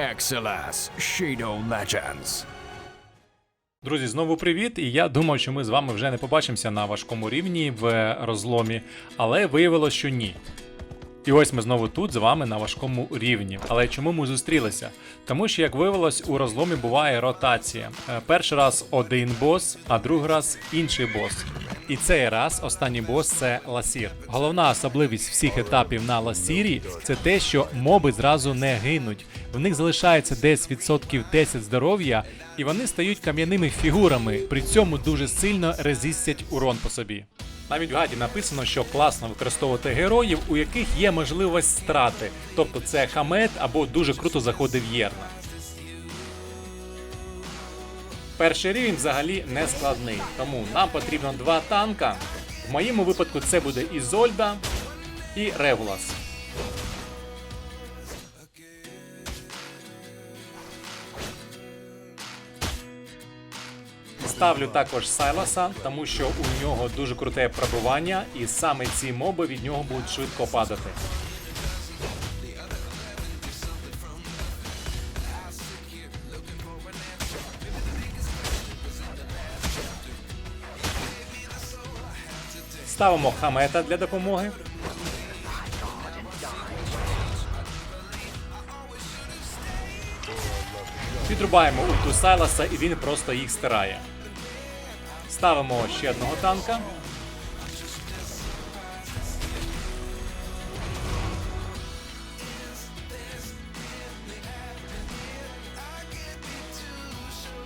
Excelas Shadow Legends. Друзі, знову привіт! І я думав, що ми з вами вже не побачимося на важкому рівні в розломі, але виявилось, що ні. І ось ми знову тут з вами на важкому рівні. Але чому ми зустрілися? Тому що, як виявилось, у розломі буває ротація. Е, Перший раз один бос, а другий раз інший бос. І цей раз останній бос це ласір. Головна особливість всіх етапів на ласірі це те, що моби зразу не гинуть. В них залишається десь відсотків 10 здоров'я, і вони стають кам'яними фігурами, при цьому дуже сильно резистять урон по собі. Навіть в гаді написано, що класно використовувати героїв, у яких є можливість страти, тобто це хамет або дуже круто заходив Єрна. Перший рівень взагалі не складний, тому нам потрібно два танка. В моєму випадку це буде Ізольда і Регулас. Ставлю також Сайласа, тому що у нього дуже круте пробивання, і саме ці моби від нього будуть швидко падати. Ставимо хамета для допомоги. Відрубаємо ульту Сайласа і він просто їх стирає. Ставимо ще одного танка.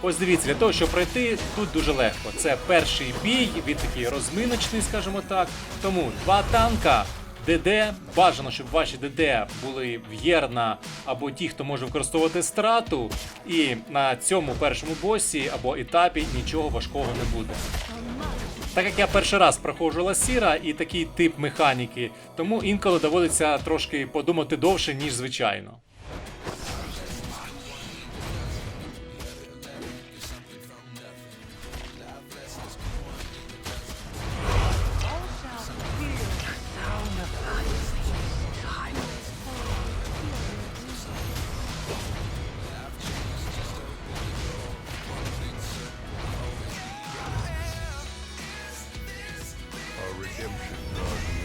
Ось дивіться, для того, щоб пройти, тут дуже легко. Це перший бій, він такий розминочний, скажімо так. Тому два танка, ДД. Бажано, щоб ваші ДД були в'єрна або ті, хто може використовувати страту. І на цьому першому босі або етапі нічого важкого не буде. Так як я перший раз проходжу ласіра і такий тип механіки, тому інколи доводиться трошки подумати довше, ніж звичайно. Lord.